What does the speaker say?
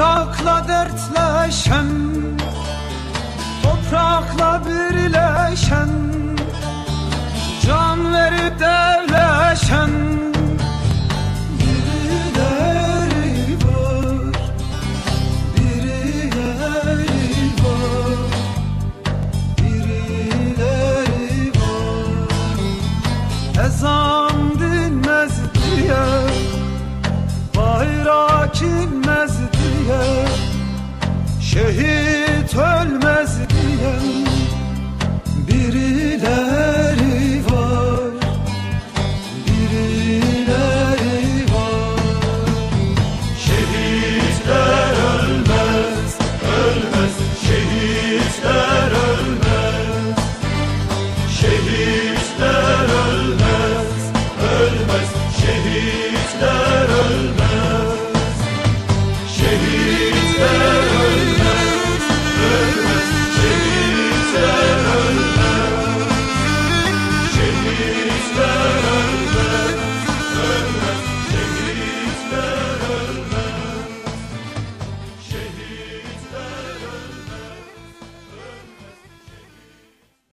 Bayrakla dertleşen Toprakla birleşen Can verip devleşen